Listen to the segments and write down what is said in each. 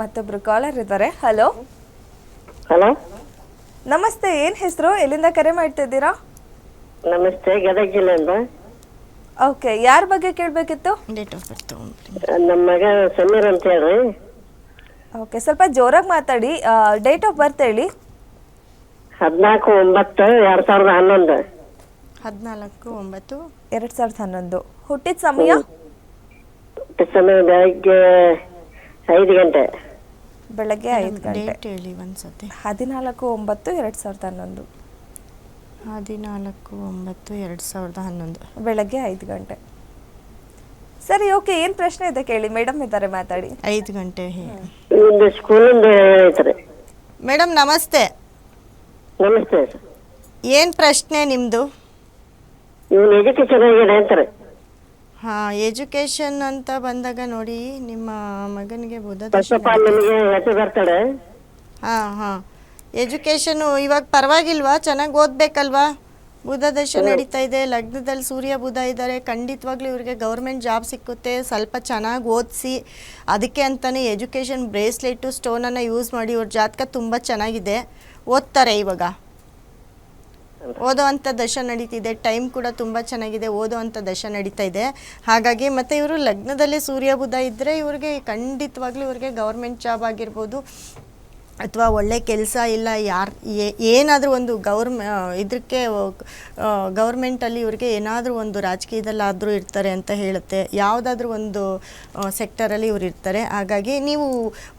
ಮತ್ತೊಬ್ರು ಕಾಲರ್ ಇದ್ದಾರೆ. Hello hello ನಮಸ್ತೆ ಏನ್ ಹೆಸರು? ಎಲ್ಲಿಂದ ಕರೆ ಮಾಡ್ತಿದ್ದೀರಾ? ನಮಸ್ತೆ ಗದಗ ಜಿಲ್ಲೆಯಿಂದ. ಓಕೆ ಯಾರ ಬಗ್ಗೆ ಕೇಳಬೇಕಿತ್ತು? ಡೇಟ್ ಆಫ್ ಬರ್ತ್ ನಮ್ಮ ಮಗ ಸಮೀರ್ ಅಂತ ಹೇಳಿ ಓಕೆ ಸ್ವಲ್ಪ ಜೋರಾಗಿ ಮಾತಾಡಿ. ಡೇಟ್ ಆಫ್ ಬರ್ತ್ ಹೇಳಿ. ಹದಿನಾಲ್ಕು ಒಂಬತ್ತು ಎರಡ್ ಸಾವಿರದ ಹನ್ನೊಂದು. ಹದಿನಾಲ್ಕು ಒಂಬತ್ತು. ಎರಡ್ ಸಾವಿರದ ಹನ್ನೊಂದು. ಹುಟ್ಟಿದ ಸಮಯ? ಸಮಯ ಬೆಳಗ್ಗೆ ಐದು ಗಂಟೆ. ಬೆಳಗ್ಗೆ ಐದು ಗಂಟೆ. ಡೇಟ್ ಹೇಳಿ ಒಂದ್ಸತಿ. ಹದಿನಾಲ್ಕು ಒಂಬತ್ತು ಎರಡ್ ಸಾವಿರದ ಹನ್ನೊಂದು. ಹದಿನಾಲ್ಕು ಒಂಬತ್ತು ಎರಡು ಸಾವಿರದ ಹನ್ನೊಂದು. ಬೆಳಗ್ಗೆ ಐದು ಗಂಟೆ. ಸರಿ ಓಕೆ ಏನ್ ಪ್ರಶ್ನೆ ಇದೆ ಕೇಳಿ? ಮೇಡಮ್ ಇದ್ದಾರೆ ಮಾತಾಡಿ. ಐದು ಗಂಟೆ ನಿಮ್ದು ಸ್ಕೂಲಿಂದ ಮೇಡಮ್ ನಮಸ್ತೆ. ನಮಸ್ತೆ. ಏನು ಪ್ರಶ್ನೆ ನಿಮ್ಮದು ಇವನು ಎಜುಕೇಶನ್ ಆಗಿದೆ ಅಂತಾರೆ. ಹಾಂ ಎಜುಕೇಶನ್ ಅಂತ ಬಂದಾಗ ನೋಡಿ ನಿಮ್ಮ ಮಗನಿಗೆ ಬುಧ ಫಸ್ಟ್ ಆಫ್ ಆಲ್ ನಿಮಗೆ ಹೆಸರು ಬರ್ತಾಳೆ ಹಾಂ ಹಾಂ. ಎಜುಕೇಷನು ಇವಾಗ ಪರವಾಗಿಲ್ವಾ? ಚೆನ್ನಾಗಿ ಓದಬೇಕಲ್ವಾ? ಬುಧ ದಶ ನಡೀತಾ ಇದೆ. ಲಗ್ನದಲ್ಲಿ ಸೂರ್ಯ ಬುಧ ಇದ್ದಾರೆ. ಖಂಡಿತವಾಗ್ಲೂ ಇವ್ರಿಗೆ ಗೌರ್ಮೆಂಟ್ ಜಾಬ್ ಸಿಕ್ಕುತ್ತೆ. ಸ್ವಲ್ಪ ಚೆನ್ನಾಗಿ ಓದಿಸಿ. ಅದಕ್ಕೆ ಅಂತಲೇ ಎಜುಕೇಷನ್ ಬ್ರೇಸ್ಲೆಟು ಸ್ಟೋನನ್ನು ಯೂಸ್ ಮಾಡಿ. ಇವ್ರ ಜಾತಕ ತುಂಬ ಚೆನ್ನಾಗಿದೆ. ಓದ್ತಾರೆ ಇವಾಗ. ಓದೋ ಅಂಥ ದಶ ನಡೀತಿದೆ. ಟೈಮ್ ಕೂಡ ತುಂಬ ಚೆನ್ನಾಗಿದೆ. ಓದೋವಂಥ ದಶ ನಡೀತಾ ಇದೆ. ಹಾಗಾಗಿ ಮತ್ತು ಇವರು ಲಗ್ನದಲ್ಲೇ ಸೂರ್ಯ ಬುಧ ಇದ್ದರೆ ಇವ್ರಿಗೆ ಖಂಡಿತವಾಗ್ಲೂ ಇವ್ರಿಗೆ ಗೌರ್ಮೆಂಟ್ ಜಾಬ್ ಆಗಿರ್ಬೋದು. ಅಥವಾ ಒಳ್ಳೆ ಕೆಲಸ ಇಲ್ಲ ಯಾರು ಏನಾದರೂ ಒಂದು ಗೌರ್ಮೆ ಇದಕ್ಕೆ ಗೌರ್ಮೆಂಟಲ್ಲಿ ಇವ್ರಿಗೆ ಏನಾದರೂ ಒಂದು ರಾಜಕೀಯದಲ್ಲಾದರೂ ಇರ್ತಾರೆ ಅಂತ ಹೇಳುತ್ತೆ. ಯಾವುದಾದ್ರೂ ಒಂದು ಸೆಕ್ಟರಲ್ಲಿ ಇವ್ರು ಇರ್ತಾರೆ. ಹಾಗಾಗಿ ನೀವು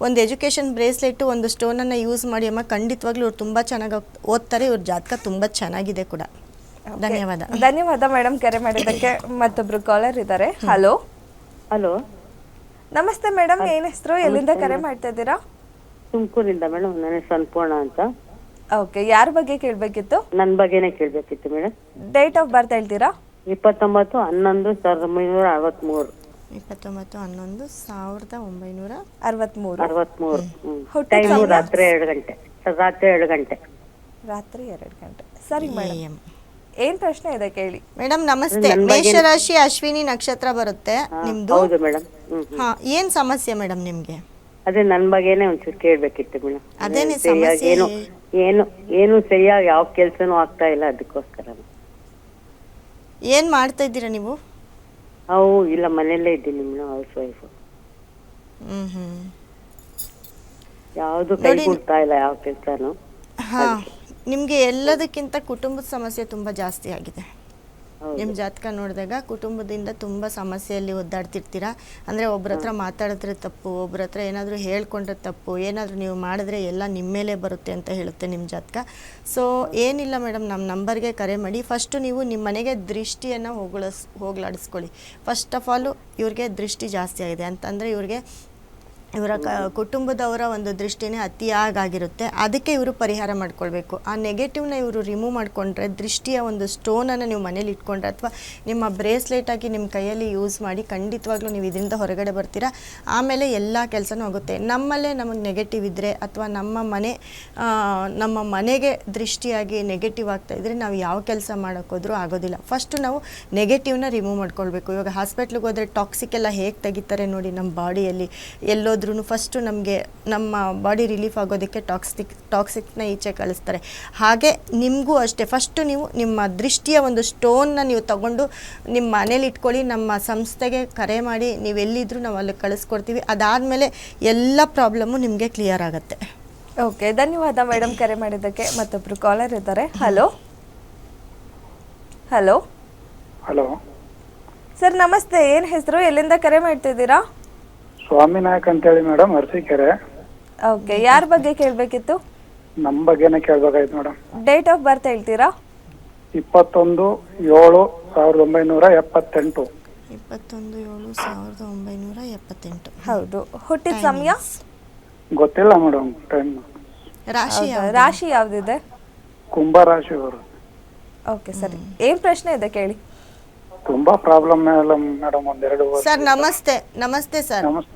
ಒಂದು ಎಜುಕೇಷನ್ ಬ್ರೇಸ್ಲೆಟ್ಟು ಒಂದು ಸ್ಟೋನನ್ನು ಯೂಸ್ ಮಾಡಿ ಅಮ್ಮ ಖಂಡಿತವಾಗ್ಲೂ ಇವ್ರು ತುಂಬ ಚೆನ್ನಾಗಿ ಓದ್ತಾರೆ. ಇವ್ರ ಜಾತಕ ತುಂಬ ಚೆನ್ನಾಗಿದೆ ಕೂಡ. ಧನ್ಯವಾದ. ಧನ್ಯವಾದ ಮೇಡಮ್ ಕರೆ ಮಾಡಿದ್ದಕ್ಕೆ. ಮತ್ತೊಬ್ರು ಕಾಲರ್ ಇದ್ದಾರೆ. ಹಲೋ ಹಲೋ ನಮಸ್ತೆ ಮೇಡಮ್ ಏನ್ ಹೆಸರು? ಎಲ್ಲಿಂದ ಕರೆ ಮಾಡ್ತಾ ಇದ್ದೀರಾ? ತುಮಕೂರಿಂದ ಮೇಡಮ್ ನನ್ನ ಹೆಸರು ಅನ್ಪೂರ್ಣ ಅಂತ. ಓಕೆ ಯಾರ ಬಗ್ಗೆ ಕೇಳಬೇಕಿತ್ತು? ನನ್ನ ಬಗ್ಗೆನೇ ಕೇಳಬೇಕಿತ್ತು ಮೇಡಮ್. ಡೇಟ್ ಆಫ್ ಬರ್ತ್ ಹೇಳ್ತೀರಾ? ಇಪ್ಪತ್ತೊಂಬತ್ತು ಹನ್ನೊಂದು ಸಾವಿರದ ಒಂಬೈನೂರ ಅರವತ್ತ್ಮೂರು ಇಪ್ಪತ್ತೊಂಬತ್ತು ಹನ್ನೊಂದು ಸಾವಿರದ ಒಂಬೈನೂರ ಅರವತ್ಮೂರು. ಅರವತ್ತ್ಮೂರು ಹುಟ್ಟಿದ ಟೈಮು ಸಮಯ? ರಾತ್ರಿ ಎರಡು ಗಂಟೆ. ರಾತ್ರಿ ಎರಡು ಗಂಟೆ. ರಾತ್ರಿ ಎರಡು ಗಂಟೆ. ಸರಿ ಮೇಡಮ್. ಏನ್ ಪ್ರಶ್ನೆ ಇದೆ ಕೇಳಿ. ಮೇಡಮ್ ನಮಸ್ತೆ. ಮೇಷರಾಶಿ ಅಶ್ವಿನಿ ನಕ್ಷತ್ರ ಬರುತ್ತೆ. ನಿಮ್ದು? ಹೌದು ಮೇಡಮ್. ಹಾ ಏನ್ ಸಮಸ್ಯೆ ಮೇಡಮ್ ನಿಮ್ಗೆ? ಅದೇ ನನ್ನ ಬಗ್ಗೆನೆ ಒಂಚೂರು ಕೇಳ್ಬೇಕಿತ್ತು ಮೇಡಮ್ ಅದೇನೆ ಸರಿಯಾಗಿ ಸಮಸ್ಯೆ? ಏನು ಏನು ಏನು ಸರಿಯಾಗಿ ಯಾವ ಕೆಲಸನೂ ಆಗ್ತಾ ಇಲ್ಲ ಅದಕ್ಕೋಸ್ಕರ. ಏನ್ ಮಾಡ್ತಾ ಇದ್ದೀರಾ ನೀವು? ಹೌ ಇಲ್ಲ ಮನೆಯಲ್ಲೇ ಇದ್ದೀನಿ ಮೇಡಮ್ ಹೌಸ್ ವೈಫ್. ಹ್ಮ್ ಹ್ಮ್. ಯಾವುದು ಕೈ ಕೊಡ್ತಾ ಇಲ್ಲ ಯಾವ ಕೆಲಸನೂ. ಹಾ ನಿಮ್ಗೆ ಎಲ್ಲದಕ್ಕಿಂತ ಕುಟುಂಬದ ಸಮಸ್ಯೆ ತುಂಬಾ ಜಾಸ್ತಿ ಆಗಿದೆ. ನಿಮ್ಮ ಜಾತಕ ನೋಡಿದಾಗ ಕುಟುಂಬದಿಂದ ತುಂಬ ಸಮಸ್ಯೆಯಲ್ಲಿ ಒದ್ದಾಡ್ತಿರ್ತೀರಾ? ಅಂದರೆ ಒಬ್ಬರ ಹತ್ರ ಮಾತಾಡಿದ್ರೆ ತಪ್ಪು ಒಬ್ಬರ ಹತ್ರ ಏನಾದರೂ ಹೇಳ್ಕೊಂಡ್ರೆ ತಪ್ಪು ಏನಾದರೂ ನೀವು ಮಾಡಿದ್ರೆ ಎಲ್ಲ ನಿಮ್ಮ ಮೇಲೆ ಬರುತ್ತೆ ಅಂತ ಹೇಳುತ್ತೆ ನಿಮ್ಮ ಜಾತಕ. ಸೊ ಏನಿಲ್ಲ ಮೇಡಮ್ ನಮ್ಮ ನಂಬರ್ಗೆ ಕರೆ ಮಾಡಿ. ಫಸ್ಟು ನೀವು ನಿಮ್ಮ ಮನೆಗೆ ದೃಷ್ಟಿಯನ್ನು ಹೋಗ್ಳಸ್ ಹೋಗ್ಲಾಡಿಸ್ಕೊಳ್ಳಿ. ಫಸ್ಟ್ ಆಫ್ ಆಲು ಇವ್ರಿಗೆ ದೃಷ್ಟಿ ಜಾಸ್ತಿ ಆಗಿದೆ. ಅಂತಂದರೆ ಇವ್ರಿಗೆ ಇವರ ಕ, ಕುಟುಂಬದವರ ಒಂದು ದೃಷ್ಟಿನೇ ಅತಿಯಾಗಿರುತ್ತೆ ಅದಕ್ಕೆ ಇವರು ಪರಿಹಾರ ಮಾಡ್ಕೊಳ್ಬೇಕು. ಆ ನೆಗೆಟಿವ್ನ ಇವರು ರಿಮೂವ್ ಮಾಡಿಕೊಂಡ್ರೆ, ದೃಷ್ಟಿಯ ಒಂದು ಸ್ಟೋನನ್ನು ನೀವು ಮನೇಲಿ ಇಟ್ಕೊಂಡ್ರೆ ಅಥವಾ ನಿಮ್ಮ ಬ್ರೇಸ್ಲೆಟ್ ಆಗಿ ನಿಮ್ಮ ಕೈಯಲ್ಲಿ ಯೂಸ್ ಮಾಡಿ ಖಂಡಿತವಾಗ್ಲೂ ನೀವು ಇದರಿಂದ ಹೊರಗಡೆ ಬರ್ತೀರಾ? ಆಮೇಲೆ ಎಲ್ಲ ಕೆಲಸನೂ ಆಗುತ್ತೆ. ನಮ್ಮಲ್ಲೇ ನಮಗೆ ನೆಗೆಟಿವ್ ಇದ್ದರೆ ಅಥವಾ ನಮ್ಮ ಮನೆ ನಮ್ಮ ಮನೆಗೆ ದೃಷ್ಟಿಯಾಗಿ ನೆಗೆಟಿವ್ ಆಗ್ತಾ ಇದ್ದರೆ ನಾವು ಯಾವ ಕೆಲಸ ಮಾಡೋಕ್ಕೋದ್ರೂ ಆಗೋದಿಲ್ಲ. ಫಸ್ಟು ನಾವು ನೆಗೆಟಿವ್ನ ರಿಮೂವ್ ಮಾಡ್ಕೊಳ್ಬೇಕು. ಇವಾಗ ಹಾಸ್ಪಿಟ್ಲಿಗೆ ಹೋದರೆ ಟಾಕ್ಸಿಕ್ ಎಲ್ಲ ಹೇಗೆ ತೆಗಿತಾರೆ ನೋಡಿ ನಮ್ಮ ಬಾಡಿಯಲ್ಲಿ ಎಲ್ಲೋದ್ರೂ ಫಸ್ಟು ನಮಗೆ ನಮ್ಮ ಬಾಡಿ ರಿಲೀಫ್ ಆಗೋದಕ್ಕೆ ಟಾಕ್ಸಿಕ್ ಟಾಕ್ಸಿಕ್ನ ಈಚೆ ಕಳಿಸ್ತಾರೆ. ಹಾಗೆ ನಿಮಗೂ ಅಷ್ಟೇ ಫಸ್ಟು ನೀವು ನಿಮ್ಮ ದೃಷ್ಟಿಯ ಒಂದು ಸ್ಟೋನ್ನ ನೀವು ತಗೊಂಡು ನಿಮ್ಮ ಮನೇಲಿ ಇಟ್ಕೊಳ್ಳಿ ನಮ್ಮ ಸಂಸ್ಥೆಗೆ ಕರೆ ಮಾಡಿ ನೀವು ಎಲ್ಲಿದ್ದರೂ ನಾವು ಅಲ್ಲಿ ಕಳಿಸ್ಕೊಡ್ತೀವಿ. ಅದಾದಮೇಲೆ ಎಲ್ಲ ಪ್ರಾಬ್ಲಮ್ಮು ನಿಮಗೆ ಕ್ಲಿಯರ್ ಆಗುತ್ತೆ. ಓಕೆ ಧನ್ಯವಾದ ಮೇಡಮ್ ಕರೆ ಮಾಡಿದ್ದಕ್ಕೆ. ಮತ್ತೊಬ್ರು ಕಾಲರ್ ಇದ್ದಾರೆ. ಹಲೋ ಹಲೋ ಹಲೋ ಸರ್ ನಮಸ್ತೆ. ಏನು ಹೆಸರು? ಎಲ್ಲಿಂದ ಕರೆ ಮಾಡ್ತಿದ್ದೀರಾ? ಸ್ವಾಮಿ ನಾಯಕ್ ಅಂತೇಳಿ ಮೇಡಮ್ ಅರಸೀಕೆರೆ. ಓಕೆ ಯಾರ ಬಗ್ಗೆ ಕೇಳಬೇಕಿತ್ತು? ನಮ್ಮ ಬಗ್ಗೆನೇ ಕೇಳಬೇಕಾಯ್ತು ಮೇಡಮ್. ಡೇಟ್ ಆಫ್ ಬರ್ತ್ ಹೇಳ್ತೀರಾ? ಇಪ್ಪತ್ತೊಂದು ಏಳು ಸಾವಿರದ ಒಂಬೈನೂರ ಎಪ್ಪತ್ತೆಂಟು. ಇಪ್ಪತ್ತೊಂದು ಏಳು ಸಾವಿರದ ಒಂಬೈನೂರ ಎಪ್ಪತ್ತೆಂಟು. ಹೌದು. ಹುಟ್ಟಿದ ಸಮಯ? ಗೊತ್ತಿಲ್ಲ ಮೇಡಮ್ ಟೈಮ್ ರಾಶಿ ಹೌದಾ? ಯಾವ್ದು? ರಾಶಿ ಯಾವ್ದಿದೆ? ಕುಂಭರಾಶಿ ಅವರು. ಓಕೆ ಸರಿ. ಏನ್ ಪ್ರಶ್ನೆ ಇದೆ ಕೇಳಿ. ತುಂಬಾ ಪ್ರಾಬ್ಲಮ್ ಮೇಡಮ್ ಒಂದೆರಡು ವರ್ಷ. ಸರ್ ನಮಸ್ತೆ. ನಮಸ್ತೆ ಸರ್. ನಮಸ್ತೆ.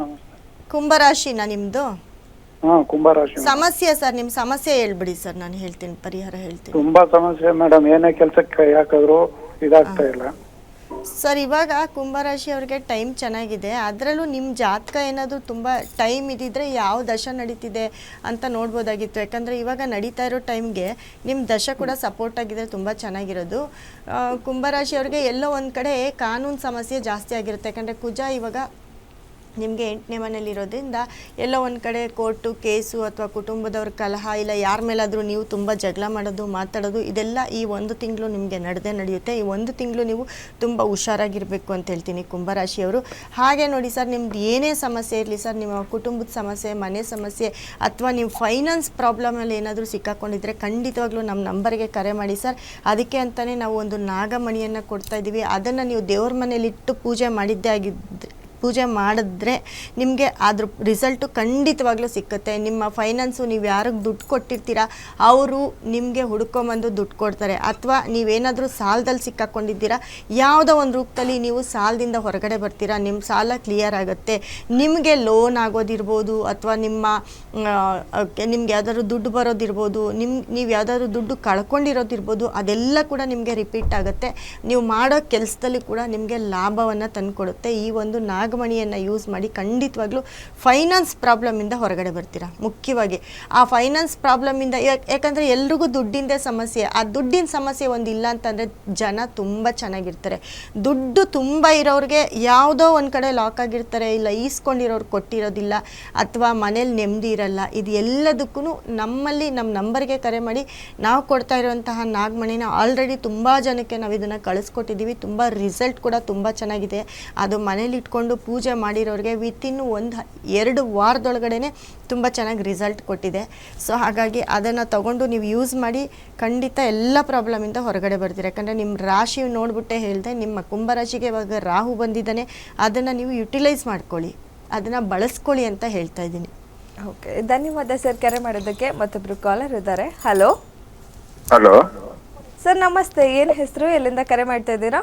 ನಮಸ್ತೆ ಕುಂಭರಾಶಿನ ನಿಮ್ಮದು ಹಾ ಕುಂಭರಾಶಿ madam. ಸಮಸ್ಯೆ ಸರ್ ನಿಮ್ ಸಮಸ್ಯೆ ಹೇಳ್ಬಿಡಿ ಸರ್ ನಾನು ಹೇಳ್ತೀನಿ ಪರಿಹಾರ ಹೇಳ್ತೀನಿ. ತುಂಬಾ ಸಮಸ್ಯೆ ಮೇಡಮ್ ಏನೇ ಕೆಲಸಕ್ಕೆ ಯಾಕಾದ್ರು ಇದಾಗ್ತಾ ಇಲ್ಲ. ಸರ್ ಇವಾಗ ಕುಂಭರಾಶಿ ಅವ್ರಿಗೆ ಟೈಮ್ ಚೆನ್ನಾಗಿದೆ ಅದರಲ್ಲೂ ನಿಮ್ಮ ಜಾತಕ ಏನಾದರೂ ತುಂಬ ಟೈಮ್ ಇದ್ದಿದ್ರೆ ಯಾವ ದಶ ನಡೀತಿದೆ ಅಂತ ನೋಡ್ಬೋದಾಗಿತ್ತು. ಯಾಕಂದರೆ ಇವಾಗ ನಡೀತಾ ಇರೋ ಟೈಮ್ಗೆ ನಿಮ್ಮ ದಶ ಕೂಡ ಸಪೋರ್ಟ್ ಆಗಿದ್ರೆ ತುಂಬ ಚೆನ್ನಾಗಿರೋದು. ಆ, ಕುಂಭರಾಶಿ ಅವ್ರಿಗೆ ಎಲ್ಲೋ ಒಂದು ಕಡೆ ಕಾನೂನು ಸಮಸ್ಯೆ ಜಾಸ್ತಿ ಆಗಿರುತ್ತೆ. ಯಾಕಂದರೆ ಕುಜ ಇವಾಗ ನಿಮಗೆ ಎಂಟನೇ ಮನೇಲಿರೋದ್ರಿಂದ ಎಲ್ಲೋ ಒಂದು ಕಡೆ ಕೋರ್ಟು ಕೇಸು ಅಥವಾ ಕುಟುಂಬದವ್ರ ಕಲಹ ಇಲ್ಲ ಯಾರ ಮೇಲಾದರೂ ನೀವು ತುಂಬ ಜಗಳ ಮಾಡೋದು, ಮಾತಾಡೋದು, ಇದೆಲ್ಲ ಈ ಒಂದು ತಿಂಗಳು ನಿಮಗೆ ನಡೆದೇ ನಡೆಯುತ್ತೆ. ಈ ಒಂದು ತಿಂಗಳು ನೀವು ತುಂಬ ಹುಷಾರಾಗಿರಬೇಕು ಅಂತ ಹೇಳ್ತೀನಿ ಕುಂಭರಾಶಿಯವರು. ಹಾಗೆ ನೋಡಿ ಸರ್, ನಿಮ್ದು ಏನೇ ಸಮಸ್ಯೆ ಇರಲಿ ಸರ್, ನಿಮ್ಮ ಕುಟುಂಬದ ಸಮಸ್ಯೆ, ಮನೆ ಸಮಸ್ಯೆ ಅಥವಾ ನೀವು ಫೈನಾನ್ಸ್ ಪ್ರಾಬ್ಲಮಲ್ಲಿ ಏನಾದರೂ ಸಿಕ್ಕಾಕೊಂಡಿದ್ರೆ ಖಂಡಿತವಾಗ್ಲೂ ನಮ್ಮ ನಂಬರ್ಗೆ ಕರೆ ಮಾಡಿ ಸರ್. ಅದಕ್ಕೆ ಅಂತಲೇ ನಾವು ಒಂದು ನಾಗಮಣಿಯನ್ನು ಕೊಡ್ತಾ ಇದ್ದೀವಿ ಅದನ್ನು ನೀವು ದೇವ್ರ ಮನೇಲಿಟ್ಟು ಪೂಜೆ ಮಾಡಿದ್ದೇ ಆಗಿದ್ದು ಪೂಜೆ ಮಾಡಿದ್ರೆ ನಿಮಗೆ ಅದ್ರ ರಿಸಲ್ಟು ಖಂಡಿತವಾಗ್ಲೂ ಸಿಕ್ಕುತ್ತೆ. ನಿಮ್ಮ ಫೈನಾನ್ಸು ನೀವು ಯಾರಿಗೆ ದುಡ್ಡು ಕೊಟ್ಟಿರ್ತೀರಾ, ಅವರು ನಿಮಗೆ ಹುಡ್ಕೊಂಬಂದು ದುಡ್ಡು ಕೊಡ್ತಾರೆ. ಅಥವಾ ನೀವೇನಾದರೂ ಸಾಲದಲ್ಲಿ ಸಿಕ್ಕಾಕೊಂಡಿದ್ದೀರಾ, ಯಾವುದೋ ಒಂದು ರೂಪದಲ್ಲಿ ನೀವು ಸಾಲದಿಂದ ಹೊರಗಡೆ ಬರ್ತೀರಾ ನಿಮ್ಮ ಸಾಲ ಕ್ಲಿಯರ್ ಆಗುತ್ತೆ. ನಿಮಗೆ ಲೋನ್ ಆಗೋದಿರ್ಬೋದು, ಅಥವಾ ನಿಮ್ಮ ನಿಮ್ಗೆ ಯಾವ್ದಾದ್ರು ದುಡ್ಡು ಬರೋದಿರ್ಬೋದು ನಿಮ್ಮ ನೀವು ಯಾವ್ದಾದ್ರು ದುಡ್ಡು ಕಳ್ಕೊಂಡಿರೋದಿರ್ಬೋದು, ಅದೆಲ್ಲ ಕೂಡ ನಿಮಗೆ ರಿಪೀಟ್ ಆಗುತ್ತೆ. ನೀವು ಮಾಡೋ ಕೆಲಸದಲ್ಲಿ ಕೂಡ ನಿಮಗೆ ಲಾಭವನ್ನು ತಂದುಕೊಡುತ್ತೆ. ಈ ಒಂದು ನಾಗಮಣಿಯನ್ನು ಯೂಸ್ ಮಾಡಿ ಖಂಡಿತವಾಗ್ಲೂ ಫೈನಾನ್ಸ್ ಪ್ರಾಬ್ಲಮಿಂದ ಹೊರಗಡೆ ಬರ್ತೀರಾ? ಮುಖ್ಯವಾಗಿ ಆ ಫೈನಾನ್ಸ್ ಪ್ರಾಬ್ಲಮಿಂದ ಯಾಕಂದರೆ ಎಲ್ರಿಗೂ ದುಡ್ಡಿಂದೇ ಸಮಸ್ಯೆ. ಆ ದುಡ್ಡಿನ ಸಮಸ್ಯೆ ಒಂದು ಇಲ್ಲ ಅಂತಂದರೆ ಜನ ತುಂಬ ಚೆನ್ನಾಗಿರ್ತಾರೆ. ದುಡ್ಡು ತುಂಬ ಇರೋರಿಗೆ ಯಾವುದೋ ಒಂದು ಕಡೆ ಲಾಕ್ ಆಗಿರ್ತಾರೆ, ಇಲ್ಲ ಈಸ್ಕೊಂಡಿರೋರು ಕೊಟ್ಟಿರೋದಿಲ್ಲ ಅಥವಾ ಮನೇಲಿ ನೆಮ್ಮದಿ ಇರಲ್ಲ. ಇದು ಎಲ್ಲದಕ್ಕೂ ನಮ್ಮಲ್ಲಿ ನಮ್ಮ ನಂಬರ್ಗೆ ಕರೆ ಮಾಡಿ ನಾವು ಕೊಡ್ತಾ ಇರುವಂತಹ ನಾಗಮಣಿನ ಆಲ್ರೆಡಿ ತುಂಬ ಜನಕ್ಕೆ ನಾವು ಇದನ್ನು ಕಳಿಸ್ಕೊಟ್ಟಿದ್ದೀವಿ ತುಂಬ ರಿಸಲ್ಟ್ ಕೂಡ ತುಂಬ ಚೆನ್ನಾಗಿದೆ. ಅದು ಮನೇಲಿ ಇಟ್ಕೊಂಡು ಪೂಜೆ ಮಾಡಿರೋರಿಗೆ ವಿತಿನ್ ಒಂದು ಎರಡು ವಾರದೊಳಗಡೆ ತುಂಬ ಚೆನ್ನಾಗಿ ರಿಸಲ್ಟ್ ಕೊಟ್ಟಿದೆ. ಸೊ ಹಾಗಾಗಿ ಅದನ್ನು ತಗೊಂಡು ನೀವು ಯೂಸ್ ಮಾಡಿ ಖಂಡಿತ ಎಲ್ಲ ಪ್ರಾಬ್ಲಮಿಂದ ಹೊರಗಡೆ ಬರ್ತೀರ. ಯಾಕಂದರೆ ನಿಮ್ಮ ರಾಶಿ ನೋಡ್ಬಿಟ್ಟೆ ಹೇಳಿದೆ ನಿಮ್ಮ ಕುಂಭರಾಶಿಗೆ ಇವಾಗ ರಾಹು ಬಂದಿದ್ದಾನೆ ಅದನ್ನು ನೀವು ಯುಟಿಲೈಸ್ ಮಾಡ್ಕೊಳ್ಳಿ. ಅದನ್ನು ಬಳಸ್ಕೊಳ್ಳಿ ಅಂತ ಹೇಳ್ತಾ ಇದ್ದೀನಿ. ಓಕೆ ಧನ್ಯವಾದ ಸರ್ ಕರೆ ಮಾಡೋದಕ್ಕೆ ಮತ್ತೊಬ್ರು ಕಾಲರ್ ಇದ್ದಾರೆ. ಹಲೋ ಹಲೋ ಸರ್ ನಮಸ್ತೆ. ಏನು ಹೆಸರು? ಎಲ್ಲಿಂದ ಕರೆ ಮಾಡ್ತಾ ಇದ್ದೀರಾ?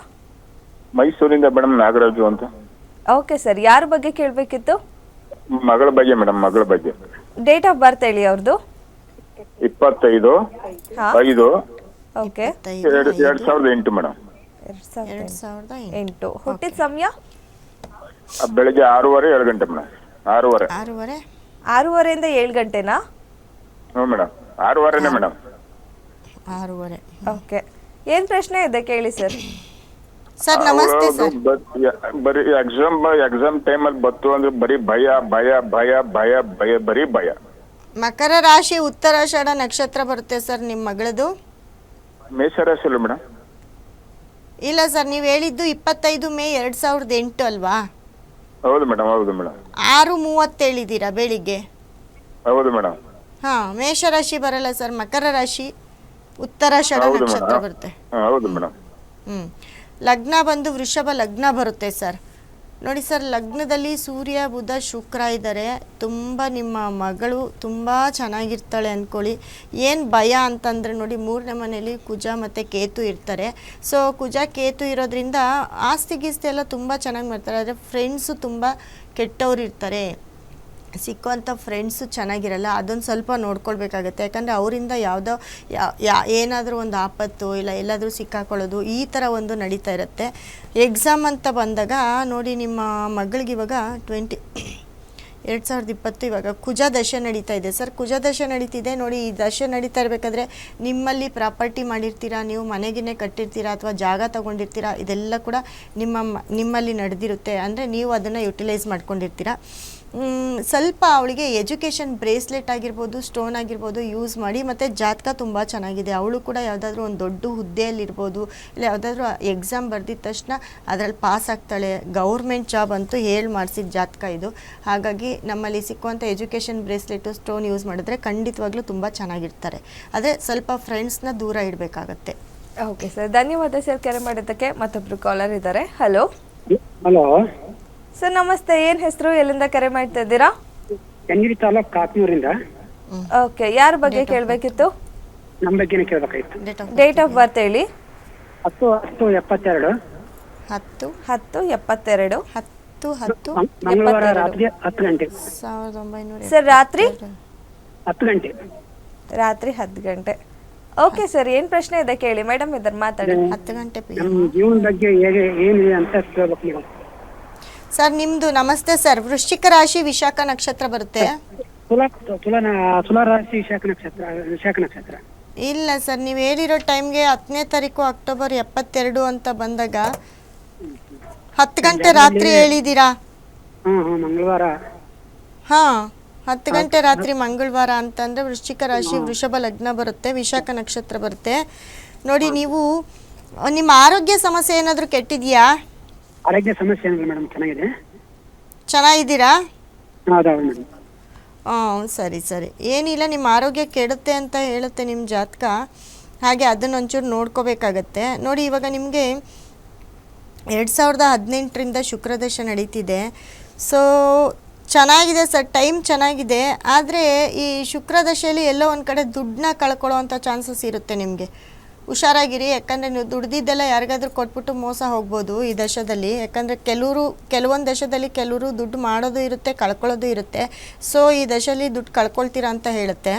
ಮೈಸೂರಿಂದ ಮೇಡಮ್ ನಾಗರಾಜು ಅಂತ. ಓಕೆ ಸರ್ ಯಾರ ಬಗ್ಗೆ ಕೇಳಬೇಕಿತ್ತು? ಮಗಳ ಬಗ್ಗೆ ಮೇಡಮ್ ಮಗಳ ಬಗ್ಗೆ. ಡೇಟ್ ಆಫ್ ಬರ್ತ್ ಹೇಳಿ ಅವ್ರದ್ದು ಇಪ್ಪತ್ತೈದು ಹಾ. ಐದು ಓಕೆ ಎರಡು ಎರಡ್ ಸಾವಿರದ ಎಂಟು ಮೇಡಮ್. ಎರಡು ಸಾವಿರದ ಎರಡು ಸಾವಿರದ ಎಂಟು. ಎಂಟು. ಹುಟ್ಟಿದ ಸಮಯ? ಬೆಳಗ್ಗೆ ಆರೂವರೆ ಏಳು ಗಂಟೆ ಮೇಡಮ್. ಆರೂವರೆ. ಆರೂವರೆ. ಆರೂವರೆಯಿಂದ ಏಳು ಗಂಟೆನಾ? ಹ್ಞೂ ಮೇಡಮ್. ಆರೂವರೆನೇ ಮೇಡಮ್. ಆರೂವರೆ. ಓಕೆ ಏನು ಪ್ರಶ್ನೆ ಇದೆ ಕೇಳಿ ಸರ್ ಸರ್ ನಮಸ್ತೆ ಸರ್. ಬರಿ ಎಕ್ಸಾಮ್ ಎಕ್ಸಾಮ್ ಟೈಮಲ್ಲಿ ಬತ್ತು ಅಂದ್ರೆ ಬರೀ ಭಯ ಭಯ ಭಯ ಭಯ ಭಯ ಬರೀ ಭಯ. ಮಕರ ರಾಶಿ ಉತ್ತರಾಷಾಢ ನಕ್ಷತ್ರ ಬರುತ್ತೆ ಸರ್ ನಿಮ್ಮ ಮಗಳದು? ಮೇಷರಾಶಿ ಅಲ್ಲ ಮೇಡಮ್ ಇಲ್ಲ ಸರ್ ನೀವು ಹೇಳಿದ್ದು ಇಪ್ಪತ್ತೈದು ಮೇ ಎರಡು ಸಾವಿರದ ಎಂಟು ಅಲ್ವಾ? ಹೌದು ಮೇಡಮ್ ಹೌದು ಮೇಡಮ್ ಆರು ಮೂವತ್ತು ಹೇಳಿದ್ದೀರಾ ಬೆಳಿಗ್ಗೆ? ಹೌದು ಮೇಡಮ್ ಹಾಂ ಮೇಷರಾಶಿ ಬರಲ್ಲ ಸರ್ ಮಕರ ರಾಶಿ ಉತ್ತರಾಷಾಢ ನಕ್ಷತ್ರ ಬರುತ್ತೆ. ಹೌದು ಮೇಡಮ್ ಹ್ಞೂ ಲಗ್ನ ಬಂದು ವೃಷಭ ಲಗ್ನ ಬರುತ್ತೆ ಸರ್. ನೋಡಿ ಸರ್, ಲಗ್ನದಲ್ಲಿ ಸೂರ್ಯ, ಬುಧ, ಶುಕ್ರ ಇದ್ದಾರೆ. ತುಂಬ ನಿಮ್ಮ ಮಗಳು ತುಂಬ ಚೆನ್ನಾಗಿರ್ತಾಳೆ ಅಂದ್ಕೊಳ್ಳಿ ಏನು ಭಯ ಅಂತಂದರೆ ನೋಡಿ, ಮೂರನೇ ಮನೇಲಿ ಕುಜ ಮತ್ತು ಕೇತು ಇರ್ತಾರೆ. ಸೊ ಕುಜ, ಕೇತು ಇರೋದ್ರಿಂದ ಆಸ್ತಿ ಗೀಸ್ತಿ ಎಲ್ಲ ತುಂಬ ಚೆನ್ನಾಗಿ ಮಾಡ್ತಾರೆ. ಆದರೆ ಫ್ರೆಂಡ್ಸು ತುಂಬ ಕೆಟ್ಟವ್ರು ಇರ್ತಾರೆ. ಸಿಕ್ಕುವಂಥ ಫ್ರೆಂಡ್ಸು ಚೆನ್ನಾಗಿರಲ್ಲ, ಅದೊಂದು ಸ್ವಲ್ಪ ನೋಡ್ಕೊಳ್ಬೇಕಾಗತ್ತೆ. ಯಾಕಂದರೆ ಅವರಿಂದ ಯಾವುದೋ ಯಾ ಏನಾದರೂ ಒಂದು ಆಪತ್ತು ಇಲ್ಲ ಎಲ್ಲಾದರೂ ಸಿಕ್ಕಾಕೊಳ್ಳೋದು ಈ ಥರ ಒಂದು ನಡೀತಾ ಇರುತ್ತೆ. ಎಕ್ಸಾಮ್ ಅಂತ ಬಂದಾಗ, ನೋಡಿ ನಿಮ್ಮ ಮಗಳಿಗೆ ಇವಾಗ ಟ್ವೆಂಟಿ ಎರಡು ಸಾವಿರದ ಇಪ್ಪತ್ತು ಇವಾಗ ಕುಜ ದಶೆ ನಡೀತಾ ಇದೆ. ಸರ್, ಕುಜ ದಶೆ ನಡೀತಿದೆ. ನೋಡಿ, ಈ ದಶೆ ನಡೀತಾ ಇರಬೇಕಾದ್ರೆ ನಿಮ್ಮಲ್ಲಿ ಪ್ರಾಪರ್ಟಿ ಮಾಡಿರ್ತೀರಾ? ನೀವು ಮನೆಗಿನೇ ಕಟ್ಟಿರ್ತೀರಾ ಅಥವಾ ಜಾಗ ತಗೊಂಡಿರ್ತೀರಾ? ಇದೆಲ್ಲ ಕೂಡ ನಿಮ್ಮ ನಿಮ್ಮಲ್ಲಿ ನಡೆದಿರುತ್ತೆ. ಅಂದರೆ ನೀವು ಅದನ್ನು ಯುಟಿಲೈಸ್ ಮಾಡ್ಕೊಂಡಿರ್ತೀರಾ. ಸ್ವಲ್ಪ ಅವಳಿಗೆ ಎಜುಕೇಷನ್ ಬ್ರೇಸ್ಲೆಟ್ ಆಗಿರ್ಬೋದು ಸ್ಟೋನ್ ಆಗಿರ್ಬೋದು ಯೂಸ್ ಮಾಡಿ ಮತ್ತು ಜಾತಕ ತುಂಬ ಚೆನ್ನಾಗಿದೆ. ಅವಳು ಕೂಡ ಯಾವುದಾದ್ರೂ ಒಂದು ದೊಡ್ಡ ಹುದ್ದೆಯಲ್ಲಿರ್ಬೋದು ಇಲ್ಲ ಯಾವುದಾದ್ರೂ ಎಕ್ಸಾಮ್ ಬರೆದಿದ್ದ ತಕ್ಷಣ ಅದರಲ್ಲಿ ಪಾಸ್ ಆಗ್ತಾಳೆ ಗೌರ್ಮೆಂಟ್ ಜಾಬ್ ಅಂತೂ ಹೇಳಿ ಮಾಡಿಸಿದ ಜಾತಕ ಇದು. ಹಾಗಾಗಿ ನಮ್ಮಲ್ಲಿ ಸಿಕ್ಕುವಂಥ ಎಜುಕೇಷನ್ ಬ್ರೇಸ್ಲೆಟು ಸ್ಟೋನ್ ಯೂಸ್ ಮಾಡಿದ್ರೆ ಖಂಡಿತವಾಗ್ಲೂ ತುಂಬ ಚೆನ್ನಾಗಿರ್ತಾರೆ. ಅದೇ ಸ್ವಲ್ಪ ಫ್ರೆಂಡ್ಸ್ನ ದೂರ ಇಡಬೇಕಾಗತ್ತೆ. ಓಕೆ ಸರ್ ಧನ್ಯವಾದ ಸರ್ ಕರೆ ಮಾಡಿದ್ದಕ್ಕೆ ಮತ್ತೊಬ್ಬರು ಕಾಲರ್ ಇದ್ದಾರೆ. ಹಲೋ ಹಲೋ ಸರ್ ನಮಸ್ತೆ. ಏನ್ ಹೆಸರು? ಎಲ್ಲಿಂದ ಕರೆ ಮಾಡ್ತಾ ಇದ್ದೀರಾ? ಚನ್ನಗಿರಿ ತಾಲೂಕ್ ಕಾತ್ನೂರಿಂದ ಓಕೆ. ಯಾರ ಬಗ್ಗೆ ಕೇಳಬೇಕಿತ್ತು? ನಮ್ಮ ಬಗ್ಗೆನೇ ಕೇಳಬೇಕಾಗಿತ್ತು ಡೇಟ್ ಆಫ್ ಬರ್ತ್ ಹೇಳಿ. ಹತ್ತು ಹತ್ತು ಎಪ್ಪತ್ತೆರಡು. ಹತ್ತು. ಹತ್ತು ಎಪ್ಪತ್ತೆರಡು. ಹತ್ತು ಹತ್ತು ಮಂಗಳವಾರ ಎಪ್ಪತ್ತೆರಡು. ರಾತ್ರಿ ಹತ್ತು ಗಂಟೆ. ಸಾವಿರದ ಒಂಬೈನೂರ ಸರ್ ರಾತ್ರಿ? ಹತ್ತು ಗಂಟೆ. ರಾತ್ರಿ ಹತ್ತು ಗಂಟೆ. ಓಕೆ ಸರ್ ಏನ್ ಪ್ರಶ್ನೆ ಇದೆ ಕೇಳಿ. ಮೇಡಮ್ ಇದ್ರ ಮಾತಾಡಿ. ಹತ್ತು ಗಂಟೆ ಪಿ ನಮ್ಮ ಜೀವನ ಬಗ್ಗೆ ಹೇಗೆ ಏನಿದೆ ಅಂತ ಕೇಳ್ಬೇಕು ಮೇಡಮ್ ಸರ್ ನಿಮ್ದು ನಮಸ್ತೆ ಸರ್. ವೃಶ್ಚಿಕ ರಾಶಿ ವಿಶಾಖ ನಕ್ಷತ್ರ ಬರುತ್ತೆ? ತುಲಾ ತುಲಾ ತುಲಾ ರಾಶಿ ವಿಶಾಖ ನಕ್ಷತ್ರ ವಿಶಾಖ ನಕ್ಷತ್ರ. ಇಲ್ಲ ಸರ್ ನೀವು ಹೇಳಿರೋ ಟೈಮ್ಗೆ ಹತ್ತನೇ ತಾರೀಕು ಅಕ್ಟೋಬರ್ ಎಪ್ಪತ್ತೆರಡು ಅಂತ ಬಂದಾಗ ಹತ್ತು ಗಂಟೆ ರಾತ್ರಿ ಹೇಳಿದ್ದೀರಾ? ಹಾ ಹಾಂ ಮಂಗಳವಾರ. ಹಾ ಹತ್ತು ಗಂಟೆ ರಾತ್ರಿ ಮಂಗಳವಾರ ಅಂತಂದ್ರೆ ವೃಶ್ಚಿಕ ರಾಶಿ ವೃಷಭ ಲಗ್ನ ಬರುತ್ತೆ ವಿಶಾಖ ನಕ್ಷತ್ರ ಬರುತ್ತೆ. ನೋಡಿ ನೀವು ನಿಮ್ಮ ಆರೋಗ್ಯ ಸಮಸ್ಯೆ ಏನಾದರೂ ಕೆಟ್ಟಿದೆಯಾ? ಆರೋಗ್ಯ ಸಮಸ್ಯೆ ಏನಿಲ್ಲ ಮೇಡಮ್ ಚೆನ್ನಾಗಿದೆ? ಚೆನ್ನಾಗಿದ್ದೀರಾ? ಹೌದೌದು ಮೇಡಮ್. ಸರಿ ಸರಿ. ಏನಿಲ್ಲ ನಿಮ್ಮ ಆರೋಗ್ಯ ಕೆಡುತ್ತೆ ಅಂತ ಹೇಳುತ್ತೆ ನಿಮ್ಮ ಜಾತಕ. ಹಾಗೆ ಅದನ್ನ ಒಂಚೂರು ನೋಡ್ಕೋಬೇಕಾಗತ್ತೆ. ನೋಡಿ ಇವಾಗ ನಿಮಗೆ ಎರಡು ಸಾವಿರದ ಹದಿನೆಂಟರಿಂದ ಶುಕ್ರದಶ ನಡೀತಿದೆ. ಸೊ ಚೆನ್ನಾಗಿದೆ ಸರ್ ಟೈಮ್ ಚೆನ್ನಾಗಿದೆ. ಆದರೆ ಈ ಶುಕ್ರದಶೆಯಲ್ಲಿ ಎಲ್ಲೋ ಒಂದು ಕಡೆ ದುಡ್ಡನ್ನ ಕಳ್ಕೊಳ್ಳೋ ಅಂಥ ಚಾನ್ಸಸ್ ಇರುತ್ತೆ ನಿಮಗೆ. ಹುಷಾರಾಗಿರಿ, ಯಾಕಂದರೆ ನೀವು ದುಡ್ದಿದ್ದೆಲ್ಲ ಯಾರಿಗಾದ್ರೂ ಕೊಟ್ಬಿಟ್ಟು ಮೋಸ ಹೋಗ್ಬೋದು ಈ ದಶದಲ್ಲಿ. ಯಾಕಂದರೆ ಕೆಲವರು, ಕೆಲವೊಂದು ದಶದಲ್ಲಿ ಕೆಲವರು ದುಡ್ಡು ಮಾಡೋದು ಇರುತ್ತೆ, ಕಳ್ಕೊಳ್ಳೋದು ಇರುತ್ತೆ. ಸೊ ಈ ದಶಲ್ಲಿ ದುಡ್ಡು ಕಳ್ಕೊಳ್ತೀರಾ ಅಂತ ಹೇಳುತ್ತೆ.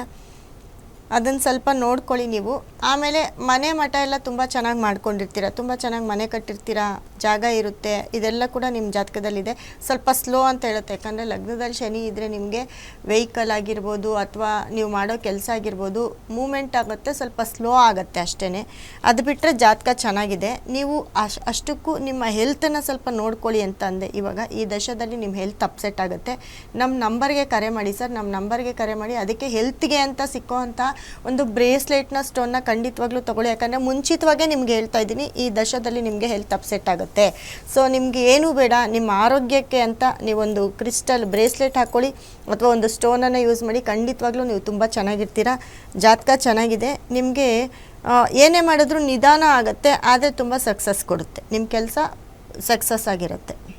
ಅದನ್ನು ಸ್ವಲ್ಪ ನೋಡ್ಕೊಳ್ಳಿ ನೀವು. ಆಮೇಲೆ ಮನೆ ಮಠ ಎಲ್ಲ ತುಂಬ ಚೆನ್ನಾಗಿ ಮಾಡ್ಕೊಂಡಿರ್ತೀರ? ತುಂಬ ಚೆನ್ನಾಗಿ ಮನೆ ಕಟ್ಟಿರ್ತೀರ? ಜಾಗ ಇರುತ್ತೆ. ಇದೆಲ್ಲ ಕೂಡ ನಿಮ್ಮ ಜಾತಕದಲ್ಲಿದೆ. ಸ್ವಲ್ಪ ಸ್ಲೋ ಅಂತ ಹೇಳುತ್ತೆ. ಯಾಕಂದರೆ ಲಗ್ನದಲ್ಲಿ ಶನಿ ಇದ್ದರೆ ನಿಮಗೆ ವೆಹಿಕಲ್ ಆಗಿರ್ಬೋದು ಅಥವಾ ನೀವು ಮಾಡೋ ಕೆಲಸ ಆಗಿರ್ಬೋದು, ಮೂಮೆಂಟ್ ಆಗುತ್ತೆ, ಸ್ವಲ್ಪ ಸ್ಲೋ ಆಗುತ್ತೆ ಅಷ್ಟೇ ಅದು ಬಿಟ್ಟರೆ ಜಾತಕ ಚೆನ್ನಾಗಿದೆ. ನೀವು ಅಶ್, ಅಷ್ಟಕ್ಕೂ ನಿಮ್ಮ ಹೆಲ್ತನ್ನು ಸ್ವಲ್ಪ ನೋಡ್ಕೊಳ್ಳಿ ಅಂತ ಅಂದೆ. ಇವಾಗ ಈ ದಶದಲ್ಲಿ ನಿಮ್ಮ ಹೆಲ್ತ್ ಅಪ್ಸೆಟ್ ಆಗುತ್ತೆ. ನಮ್ಮ ನಂಬರ್ಗೆ ಕರೆ ಮಾಡಿ ಸರ್. ನಮ್ಮ ನಂಬರ್ಗೆ ಕರೆ ಮಾಡಿ. ಅದಕ್ಕೆ ಹೆಲ್ತ್ಗೆ ಅಂತ ಸಿಕ್ಕೋ ಅಂತ ಒಂದು ಬ್ರೇಸ್ಲೆಟ್ನ ಸ್ಟೋನ್ನ ಖಂಡಿತವಾಗ್ಲೂ ತಗೊಳ್ಳಿ. ಯಾಕಂದರೆ ಮುಂಚಿತವಾಗೇ ನಿಮ್ಗೆ ಹೇಳ್ತಾ ಇದ್ದೀನಿ, ಈ ದಶದಲ್ಲಿ ನಿಮಗೆ ಹೆಲ್ತ್ ಅಪ್ಸೆಟ್ ಆಗುತ್ತೆ. ಸೊ, ನಿಮಗೆ ಏನೂ ಬೇಡ, ನಿಮ್ಮ ಆರೋಗ್ಯಕ್ಕೆ ಅಂತ ನೀವೊಂದು ಕ್ರಿಸ್ಟಲ್ ಬ್ರೇಸ್ಲೆಟ್ ಹಾಕ್ಕೊಳ್ಳಿ ಅಥವಾ ಒಂದು ಸ್ಟೋನನ್ನು ಯೂಸ್ ಮಾಡಿ, ಖಂಡಿತವಾಗ್ಲೂ ನೀವು ತುಂಬ ಚೆನ್ನಾಗಿರ್ತೀರ. ಜಾತಕ ಚೆನ್ನಾಗಿದೆ. ನಿಮಗೆ ಏನೇ ಮಾಡಿದ್ರೂ ನಿಧಾನ ಆಗುತ್ತೆ, ಆದರೆ ತುಂಬ ಸಕ್ಸಸ್ ಕೊಡುತ್ತೆ. ನಿಮ್ಮ ಕೆಲಸ ಸಕ್ಸಸ್ ಆಗಿರುತ್ತೆ.